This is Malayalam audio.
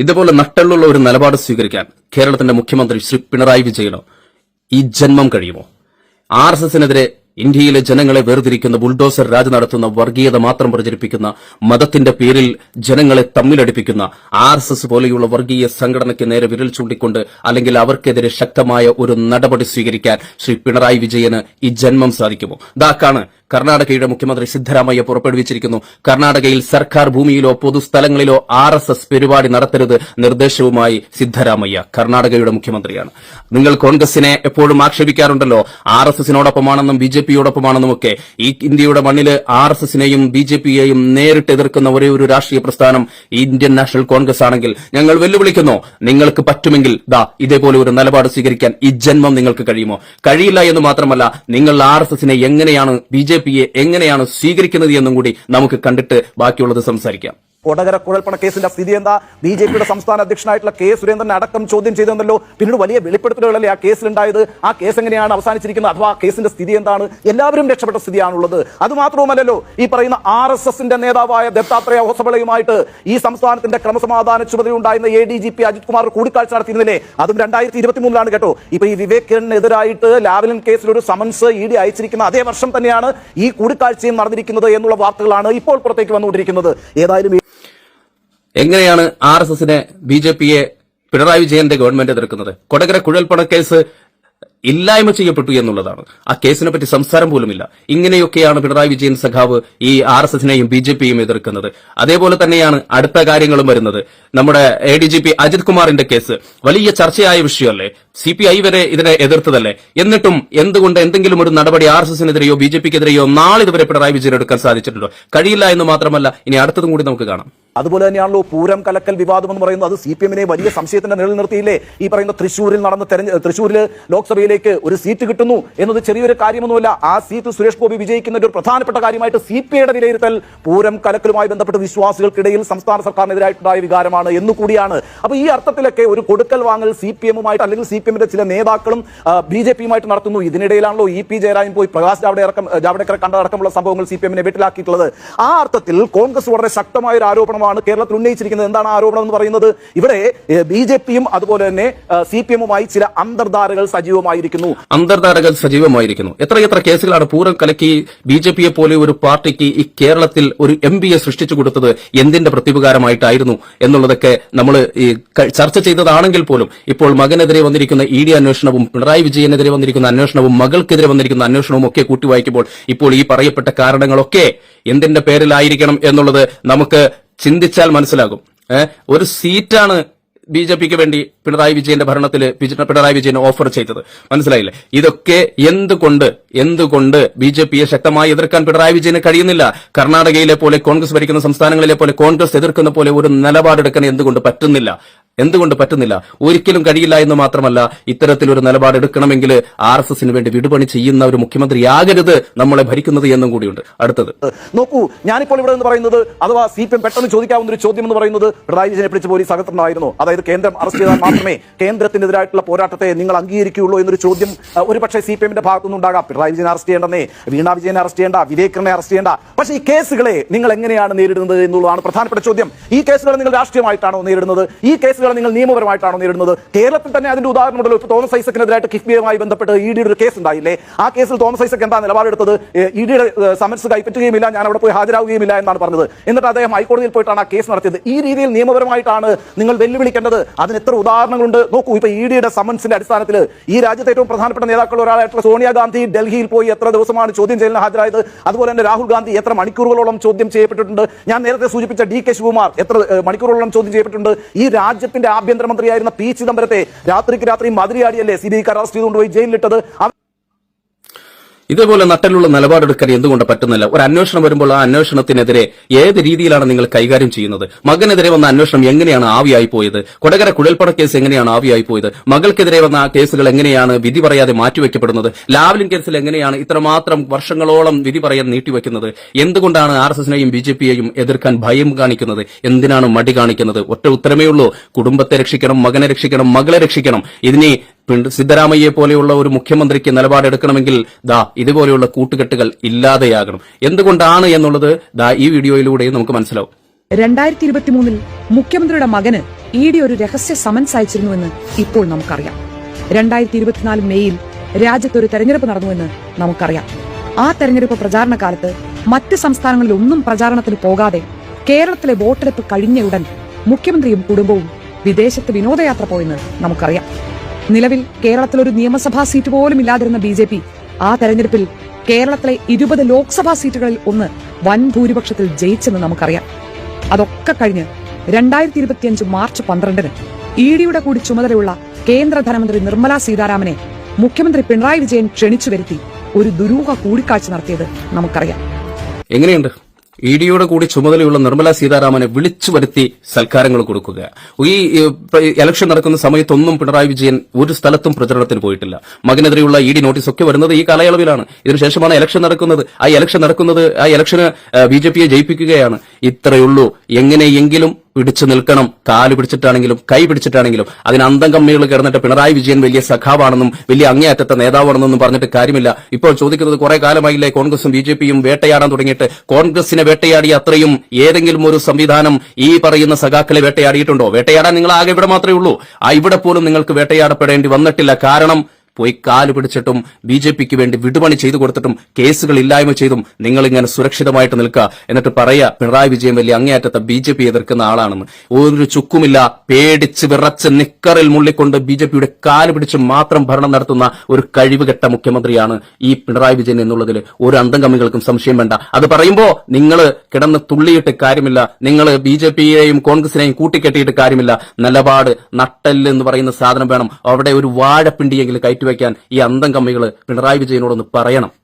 ഇതുപോലെ നട്ടലുള്ള ഒരു നിലപാട് സ്വീകരിക്കാൻ കേരളത്തിന്റെ മുഖ്യമന്ത്രി ശ്രീ പിണറായി വിജയനോ ഈ ജന്മം കഴിയുമോ? ആർ എസ് എസിനെതിരെ ഇന്ത്യയിലെ ജനങ്ങളെ വേർതിരിക്കുന്ന ബുൾഡോസർ രാജ് നടത്തുന്ന വർഗീയത മാത്രം പ്രചരിപ്പിക്കുന്ന മതത്തിന്റെ പേരിൽ ജനങ്ങളെ തമ്മിലടിപ്പിക്കുന്ന ആർ എസ് എസ് പോലെയുള്ള വർഗീയ സംഘടനയ്ക്ക് നേരെ വിരൽ ചൂണ്ടിക്കൊണ്ട് അല്ലെങ്കിൽ അവർക്കെതിരെ ശക്തമായ ഒരു നടപടി സ്വീകരിക്കാൻ ശ്രീ പിണറായി വിജയന് ഈ ജന്മം സാധിക്കുമോ? ദാക്കാണ് കർണാടകയുടെ മുഖ്യമന്ത്രി സിദ്ധരാമയ്യ പുറപ്പെടുവിച്ചിരിക്കുന്നു. കർണാടകയിൽ സർക്കാർ ഭൂമിയിലോ പൊതുസ്ഥലങ്ങളിലോ ആർ എസ് എസ് പരിപാടി നടത്തരുത് നിർദ്ദേശവുമായി സിദ്ധരാമയ്യ കർണാടകയുടെ മുഖ്യമന്ത്രിയാണ്. നിങ്ങൾ കോൺഗ്രസിനെ എപ്പോഴും ആക്ഷേപിക്കാറുണ്ടല്ലോ. ആർ എസ് എസിനോടൊപ്പമാണെന്നും ബി ജെ ഒക്കെ ഈ ഇന്ത്യയുടെ മണ്ണിൽ ആർ എസ് എസിനെയും ബി ജെ പിയെയും നേരിട്ട് എതിർക്കുന്ന ഒരേ ഒരു രാഷ്ട്രീയ പ്രസ്ഥാനം ഇന്ത്യൻ നാഷണൽ കോൺഗ്രസ് ആണെങ്കിൽ ഞങ്ങൾ വെല്ലുവിളിക്കുന്നു. നിങ്ങൾക്ക് പറ്റുമെങ്കിൽ ദാ ഇതേപോലെ ഒരു നിലപാട് സ്വീകരിക്കാൻ ഈ ജന്മം നിങ്ങൾക്ക് കഴിയുമോ? കഴിയില്ല എന്ന് മാത്രമല്ല നിങ്ങൾ ആർ എസ് എസിനെ എങ്ങനെയാണ് ബി ജെ പിയെ എങ്ങനെയാണ് സ്വീകരിക്കുന്നത് എന്നും കൂടി നമുക്ക് കണ്ടിട്ട് ബാക്കിയുള്ളത് സംസാരിക്കാം. കൊടകര കുഴൽപ്പണ കേസിന്റെ സ്ഥിതി എന്താ? ബി ജെ പിയുടെ സംസ്ഥാന അധ്യക്ഷനായിട്ടുള്ള കെ സുരേന്ദ്രനെ അടക്കം ചോദ്യം ചെയ്തെന്നല്ലോ പിന്നീട് വലിയ വെളിപ്പെടുത്തലുകളല്ലേ ആ കേസിലുണ്ടായത് ആ കേസ് എങ്ങനെയാണ് അവസാനിച്ചിരിക്കുന്നത്? അഥവാ ആ കേസിന്റെ സ്ഥിതി എന്താണ്? എല്ലാവരും രക്ഷപ്പെട്ട സ്ഥിതിയാണുള്ളത്. അത് മാത്രവുമല്ലല്ലോ ഈ പറയുന്ന ആർ എസ് എസിന്റെ നേതാവായ ദത്താത്രേയ ഹോസബളയുമായിട്ട് ഈ സംസ്ഥാനത്തിന്റെ ക്രമസമാധാന ചുമതല ഉണ്ടായിരുന്ന A D G P Ajith Kumar കൂടിക്കാഴ്ച നടത്തിയിരുന്നില്ലേ? അതും രണ്ടായിരത്തി ഇരുപത്തി മൂന്നിലാണ് കേട്ടോ. ഇപ്പൊ ഈ വിവേക് കിരണിനെതിരായിട്ട് ലാവലിൻ കേസിൽ ഒരു സമൻസ് ഇ ഡി അയച്ചിരിക്കുന്ന അതേ വർഷം തന്നെയാണ് ഈ കൂടിക്കാഴ്ചയും നടന്നിരിക്കുന്നത് എന്നുള്ള വാർത്തകളാണ് ഇപ്പോൾ പുറത്തേക്ക് വന്നുകൊണ്ടിരിക്കുന്നത്. ഏതായാലും എങ്ങനെയാണ് ആർ എസ് എസിനെ ബി ജെ പിയെ പിണറായി വിജയന്റെ ഗവൺമെന്റ് എതിർക്കുന്നത്? കൊടകര കുഴൽപ്പണ കേസ് ഇല്ലായ്മ ചെയ്യപ്പെട്ടു എന്നുള്ളതാണ്. ആ കേസിനെ പറ്റി സംസാരം പോലുമില്ല. ഇങ്ങനെയൊക്കെയാണ് പിണറായി വിജയൻ സഖാവ് ഈ ആർ എസ് എസിനെയും ബി ജെ പിയും എതിർക്കുന്നത്. അതേപോലെ തന്നെയാണ് അടുത്ത കാര്യങ്ങളും വരുന്നത്. നമ്മുടെ A D G P Ajith കുമാറിന്റെ കേസ്. വലിയ ചർച്ചയായ വിഷയമല്ലേ? സി പി ഐ വരെ ഇതിനെ എതിർത്തതല്ലേ? എന്നിട്ടും എന്തുകൊണ്ട് എന്തെങ്കിലും ഒരു നടപടി ആർ എസ് എസിനെതിരെയോ ബി ജെ പിക്കെതിരെയോ നാളിതുവരെ പിണറായി വിജയൻ എടുക്കാൻ സാധിച്ചിട്ടുണ്ടോ? കഴിയില്ല എന്ന് മാത്രമല്ല. ഇനി അടുത്തതും കൂടി നമുക്ക് കാണാം. അതുപോലെ തന്നെയാണല്ലോ പൂരം കലക്കൽ വിവാദം എന്ന് പറയുന്നത്. അത് സി പി എമ്മിനെ വലിയ സംശയത്തിന്റെ നിഴൽ നിർത്തിയില്ലേ? ഈ പറയുന്ന തൃശ്ശൂരിൽ നടന്ന തെരഞ്ഞ തൃശ്ശൂരിൽ ലോക്സഭയിലേക്ക് ഒരു സീറ്റ് കിട്ടുന്നു എന്നത് ചെറിയൊരു കാര്യമൊന്നുമല്ല. ആ സീറ്റ് സുരേഷ് ഗോപി വിജയിക്കുന്ന ഒരു പ്രധാനപ്പെട്ട കാര്യമായിട്ട് സി പി ഐയുടെ വിലയിരുത്തൽ പൂരം കലക്കലുമായി ബന്ധപ്പെട്ട് വിശ്വാസികൾക്കിടയിൽ സംസ്ഥാന സർക്കാരിനെതിരായിട്ടുണ്ടായ വികാരമാണ് എന്നുകൂടിയാണ് അപ്പൊ ഈ അർത്ഥത്തിലൊക്കെ ഒരു കൊടുക്കൽ വാങ്ങൽ സി പി എമ്മുമായിട്ട് അല്ലെങ്കിൽ സി പി എമ്മിന്റെ ചില നേതാക്കളും ബി ജെ പിയുമായിട്ട് നടത്തുന്നു. ഇതിനിടയിലാണല്ലോ ഇ പി ജയരാജൻ പോയി പ്രകാശ് ജാവ്ദേക്കർ ജാവ്ദേക്കറെ കണ്ടടക്കമുള്ള സംഭവങ്ങൾ സി പി എമ്മിനെ വീട്ടിലാക്കിയിട്ടുള്ളത്. ആ അർത്ഥത്തിൽ കോൺഗ്രസ് വളരെ ശക്തമായ ഒരു ആരോപണമാണ് കേരളത്തിൽ ഉന്നയിച്ചിരിക്കുന്നത്. എന്താണ് ആരോപണം എന്ന് പറയുന്നത്? ഇവിടെ ബി ജെ പിയും അതുപോലെ തന്നെ സി പി എമ്മുമായി ചില അന്തർധാരകൾ സജീവമായിരിക്കുന്നു. അന്തർധാരകൾ സജീവമായിരിക്കുന്നു. എത്രയെത്ര കേസുകളാണ് പൂരം കലക്കി ബി ജെ പിയെ പോലെ ഒരു പാർട്ടിക്ക് ഈ കേരളത്തിൽ ഒരു എം പിയെ സൃഷ്ടിച്ചു കൊടുത്തത്? എന്തിന്റെ പ്രത്യുപകാരമായിട്ടായിരുന്നു എന്നുള്ളതൊക്കെ നമ്മൾ ചർച്ച ചെയ്തതാണെങ്കിൽ പോലും ഇപ്പോൾ മകനെതിരെ വന്നിരിക്കുന്ന ഇ ഡി അന്വേഷണവും പിണറായി വിജയനെതിരെ വന്നിരിക്കുന്ന അന്വേഷണവും മകൾക്കെതിരെ വന്നിരിക്കുന്ന അന്വേഷണവും ഒക്കെ കൂട്ടി വായിക്കുമ്പോൾ ഇപ്പോൾ ഈ പറയപ്പെട്ട കാരണങ്ങളൊക്കെ എന്തിന്റെ പേരിലായിരിക്കണം എന്നുള്ളത് നമുക്ക് ചിന്തിച്ചാൽ മനസ്സിലാകും. ഒരു സീറ്റാണ് ബി ജെ പിക്ക് വേണ്ടി പിണറായി വിജയന്റെ ഭരണത്തിൽ പിണറായി വിജയൻ ഓഫർ ചെയ്തത്. മനസ്സിലായില്ലേ? ഇതൊക്കെ എന്തുകൊണ്ട് എന്തുകൊണ്ട് ബി ജെ പിയെ ശക്തമായി എതിർക്കാൻ പിണറായി വിജയന് കഴിയുന്നില്ല? കർണാടകയിലെ പോലെ കോൺഗ്രസ് ഭരിക്കുന്ന സംസ്ഥാനങ്ങളിലെ പോലെ കോൺഗ്രസ് എതിർക്കുന്ന പോലെ ഒരു നിലപാടെടുക്കാൻ എന്തുകൊണ്ട് പറ്റുന്നില്ല? എന്തുകൊണ്ട് പറ്റുന്നില്ല? ഒരിക്കലും കഴിയില്ല എന്ന് മാത്രമല്ല ഇത്തരത്തിലൊരു നിലപാടെടുക്കണമെങ്കിൽ ആർ എസ് എസിന് വേണ്ടി വിടുപണി ചെയ്യുന്ന ഒരു മുഖ്യമന്ത്രിയാകരുത് നമ്മളെ ഭരിക്കുന്നത് എന്നും കൂടിയുണ്ട്. അടുത്തത്. നോക്കൂ ഞാനിപ്പോൾ ഇവിടെ നിന്ന് പറയുന്നത് അഥവാ സി പി എം പെട്ടെന്ന് ചോദിക്കാവുന്ന ഒരു ചോദ്യം എന്ന് പറയുന്നത് പിണറായി വിജയനെ പിടിച്ച് പോലീസ് അകത്തുണ്ടായിരുന്നു? അതായത് കേന്ദ്രം അറസ്റ്റ് ചെയ്താൽ മാത്രമേ കേന്ദ്രത്തിനെതിരായിട്ടുള്ള പോരാട്ടത്തെ നിങ്ങൾ അംഗീകരിക്കുകയുള്ളൂ എന്നൊരു ചോദ്യം ഒരു പക്ഷേ സി പി എമ്മിന്റെ ഭാഗത്തുനിന്ന് ഉണ്ടാകാം. പിണറായി വിജയനെ അറസ്റ്റ് ചെയ്യേണ്ടെന്നേ വീണ വിജയനെ അറസ്റ്റ് ചെയ്യേണ്ട വിവേകറിനെ അറസ്റ്റ് ചെയ്യേണ്ട. പക്ഷേ ഈ കേസുകളെ നിങ്ങൾ എങ്ങനെയാണ് നേരിടുന്നത് എന്നുള്ളതാണ് പ്രധാനപ്പെട്ട ചോദ്യം. ഈ കേസുകൾ നിങ്ങൾ രാഷ്ട്രീയമായിട്ടാണോ നേരിടുന്നത്? ഈ കേസുകളെ നിങ്ങൾ നിയമപരമായിട്ടാണോ നേരിടുന്നത്? കേരളത്തിൽ തന്നെ അതിന്റെ ഉദാഹരണമുണ്ടല്ലോ. ഇപ്പോൾ തോമസ് ഐസക്കിനെതിരായിട്ട് കിഫ്ബിയുമായി ബന്ധപ്പെട്ട് ഇ ഡിയുടെ ഒരു കേസ് ഉണ്ടായില്ലേ? ആ കേസിൽ തോമസ് ഐസക് എന്താ നിലപാടെടുത്തത്? ഇ ഡിയുടെ സമൻസ് കൈപ്പറ്റുകയുമില്ല ഞാൻ അവിടെ പോയി ഹാജരാകുകയുമില്ല എന്നാണ് പറഞ്ഞത്. എന്നിട്ട് അദ്ദേഹം ഹൈക്കോടതിയിൽ പോയിട്ടാണ് ആ കേസ് നടത്തിയത്. ഈ രീതിയിൽ നിയമപരമായിട്ടാണ് നിങ്ങൾ വെല്ലുവിളിക്കേണ്ടത്. അതിന് എത്ര ഉദാഹരണങ്ങളുണ്ട്? നോക്കൂ ഇപ്പൊ ഇ ഡിയുടെ സമൻസിന്റെ അടിസ്ഥാനത്തിൽ ഈ രാജ്യത്തെ ഏറ്റവും പ്രധാനപ്പെട്ട നേതാക്കൾ ഒരാളായിട്ടുള്ള സോണിയാഗാന്ധി ഡൽഹിയിൽ പോയി എത്ര ദിവസമാണ് ചോദ്യം ചെയ്യലിന് ഹാജരായത്? അതുപോലെ തന്നെ രാഹുൽ ഗാന്ധി എത്ര മണിക്കൂറുകളോളം ചോദ്യം ചെയ്യപ്പെട്ടിട്ടുണ്ട്? ഞാൻ നേരത്തെ സൂചിപ്പിച്ച ഡി കെ ശിവകുമാർ എത്ര മണിക്കൂറുകളോളം ചോദ്യം ചെയ്യപ്പെട്ടിട്ടുണ്ട്? ഈ രാജ്യത്തിന്റെ ആഭ്യന്തരമന്ത്രിയായിരുന്ന പി ചിദംബരത്തെ രാത്രിക്ക് രാത്രി മതിരിയാടിയല്ലേ സി ബി ഐക്കാർ അറസ്റ്റ് ചെയ്തുകൊണ്ടുപോയി ജയിലിലിട്ടത്? ഇതേപോലെ നട്ടലുള്ള നിലപാടെടുക്കാൻ എന്തുകൊണ്ട് പറ്റുന്നില്ല? ഒരു അന്വേഷണം വരുമ്പോൾ ആ അന്വേഷണത്തിനെതിരെ ഏത് രീതിയിലാണ് നിങ്ങൾ കൈകാര്യം ചെയ്യുന്നത്? മകനെതിരെ വന്ന അന്വേഷണം എങ്ങനെയാണ് ആവിയായി പോയത്? കൊടകര കുഴൽപ്പട കേസ് എങ്ങനെയാണ് ആവിയായി പോയത്? മകൾക്കെതിരെ വന്ന ആ കേസുകൾ എങ്ങനെയാണ് വിധി പറയാതെ മാറ്റിവെക്കപ്പെടുന്നത്? ലാവ്ലിൻ കേസിൽ എങ്ങനെയാണ് ഇത്രമാത്രം വർഷങ്ങളോളം വിധി പറയാൻ നീട്ടിവെക്കുന്നത്? എന്തുകൊണ്ടാണ് ആർ എസ് എസിനെയും ബി ജെ പിയെയും എതിർക്കാൻ ഭയം കാണിക്കുന്നത്? എന്തിനാണ് മടി കാണിക്കുന്നത്? ഒറ്റ ഉത്തരമേ ഉള്ളൂ. കുടുംബത്തെ രക്ഷിക്കണം മകനെ രക്ഷിക്കണം മകളെ രക്ഷിക്കണം. ഇതിനി സിദ്ധരാമയ്യെ പോലെയുള്ള ഒരു മുഖ്യമന്ത്രിക്ക് നിലപാടെടുക്കണമെങ്കിൽ ദാ ഇതുപോലെയുള്ള കൂട്ടുകെട്ടുകൾ ഇല്ലാതെയാകണം. എന്തുകൊണ്ടാണ് എന്നുള്ളത് ദാ ഈ വീഡിയോയിലൂടെ നമുക്ക് മനസ്സിലാവും. രണ്ടായിരത്തി ഇരുപത്തിമൂന്നിൽ മുഖ്യമന്ത്രിയുടെ മകന് ഇ ഡി ഒരു രഹസ്യ സമൻസ് അയച്ചിരുന്നുവെന്ന് ഇപ്പോൾ നമുക്കറിയാം. രണ്ടായിരത്തി ഇരുപത്തിനാല് മെയ്യിൽ രാജ്യത്ത് ഒരു തെരഞ്ഞെടുപ്പ് നടന്നുവെന്ന് നമുക്കറിയാം. ആ തെരഞ്ഞെടുപ്പ് പ്രചാരണ കാലത്ത് മറ്റ് സംസ്ഥാനങ്ങളിൽ ഒന്നും പ്രചാരണത്തിന് പോകാതെ കേരളത്തിലെ വോട്ടെടുപ്പ് കഴിഞ്ഞയുടൻ മുഖ്യമന്ത്രിയും കുടുംബവും വിദേശത്ത് വിനോദയാത്ര പോയെന്ന് നമുക്കറിയാം. നിലവിൽ കേരളത്തിൽ ഒരു നിയമസഭാ സീറ്റ് പോലും ഇല്ലാതിരുന്ന ബി ജെ പി ആ തെരഞ്ഞെടുപ്പിൽ കേരളത്തിലെ ഇരുപത് ലോക്സഭാ സീറ്റുകളിൽ ഒന്ന് വൻ ഭൂരിപക്ഷത്തിൽ ജയിച്ചെന്ന് നമുക്കറിയാം. അതൊക്കെ കഴിഞ്ഞ് രണ്ടായിരത്തി ഇരുപത്തിയഞ്ച് മാർച്ച് പന്ത്രണ്ടിന് ഇ ഡിയുടെ കൂടി ചുമതലയുള്ള കേന്ദ്ര ധനമന്ത്രി നിർമ്മല സീതാരാമനെ മുഖ്യമന്ത്രി പിണറായി വിജയൻ ക്ഷണിച്ചു വരുത്തി ഒരു ദുരൂഹ കൂടിക്കാഴ്ച നടത്തിയത് നമുക്കറിയാം. എങ്ങനെയുണ്ട്? ഇ ഡിയുടെ കൂടി ചുമതലയുള്ള നിർമ്മല സീതാരാമനെ വിളിച്ചു വരുത്തി സൽക്കാരങ്ങൾ കൊടുക്കുക. ഈ ഇലക്ഷൻ നടക്കുന്ന സമയത്തൊന്നും പിണറായി വിജയൻ ഒരു സ്ഥലത്തും പ്രചരണത്തിന് പോയിട്ടില്ല. മകനെതിരെയുള്ള ഇ ഡി നോട്ടീസ് ഒക്കെ വരുന്നത് ഈ കാലയളവിലാണ്. ഇതിനുശേഷമാണ് ഇലക്ഷൻ നടക്കുന്നത്. ആ ഇലക്ഷൻ നടക്കുന്നത് ആ ഇലക്ഷന് ബി ജെ പിയെ ജയിപ്പിക്കുകയാണ്. ഇത്രയുള്ളൂ. എങ്ങനെയെങ്കിലും പിടിച്ചു നിൽക്കണം കാൽ പിടിച്ചിട്ടാണെങ്കിലും കൈ പിടിച്ചിട്ടാണെങ്കിലും അതിന് അന്തം കമ്മികൾ കിടന്നിട്ട് പിണറായി വിജയൻ വലിയ സഖാവാണെന്നും വലിയ അങ്ങേയറ്റത്തെ നേതാവാണെന്നും പറഞ്ഞിട്ട് കാര്യമില്ല. ഇപ്പോൾ ചോദിക്കുന്നത് കുറെ കാലമായില്ലേ കോൺഗ്രസും ബി ജെ പിയും വേട്ടയാടാൻ തുടങ്ങിയിട്ട്? കോൺഗ്രസിനെ വേട്ടയാടിയ അത്രയും ഏതെങ്കിലും ഒരു സംവിധാനം ഈ പറയുന്ന സഖാക്കളെ വേട്ടയാടിയിട്ടുണ്ടോ? വേട്ടയാടാൻ നിങ്ങൾ ആകെ ഇവിടെ മാത്രമേ ഉള്ളൂ. ആ ഇവിടെ പോലും നിങ്ങൾക്ക് വേട്ടയാടപ്പെടേണ്ടി വന്നിട്ടില്ല. കാരണം പോയി കാൽ പിടിച്ചിട്ടും ബി ജെ പിക്ക് വേണ്ടി വിടുപണി ചെയ്തു കൊടുത്തിട്ടും കേസുകൾ ഇല്ലായ്മ ചെയ്തും നിങ്ങൾ ഇങ്ങനെ സുരക്ഷിതമായിട്ട് നിൽക്കുക എന്നിട്ട് പറയുക പിണറായി വിജയൻ വലിയ അങ്ങേയറ്റത്തെ ബി ജെ പി എതിർക്കുന്ന ആളാണെന്ന്. ഒരു ചുക്കുമില്ല പേടിച്ച് വിറച്ച് നിക്കറിൽ മുള്ളിക്കൊണ്ട് ബി ജെ പിയുടെ കാൽ പിടിച്ച് മാത്രം ഭരണം നടത്തുന്ന ഒരു കഴിവുകെട്ട മുഖ്യമന്ത്രിയാണ് ഈ പിണറായി വിജയൻ എന്നുള്ളതിൽ ഒരു അന്തം കമ്മികൾക്കും സംശയം വേണ്ട. അത് പറയുമ്പോൾ നിങ്ങൾ കിടന്ന് തുള്ളിയിട്ട് കാര്യമില്ല നിങ്ങൾ ബി ജെ പിയെയും കോൺഗ്രസിനെയും കൂട്ടിക്കെട്ടിയിട്ട് കാര്യമില്ല. നിലപാട് നട്ടൽ എന്ന് പറയുന്ന സാധനം വേണം. അവിടെ ഒരു വാഴപ്പിണ്ടിയെങ്കിലും കയറ്റിവെക്കാൻ ഈ അന്തം കമ്മികൾ പിണറായി വിജയനോടൊന്ന് പറയണം.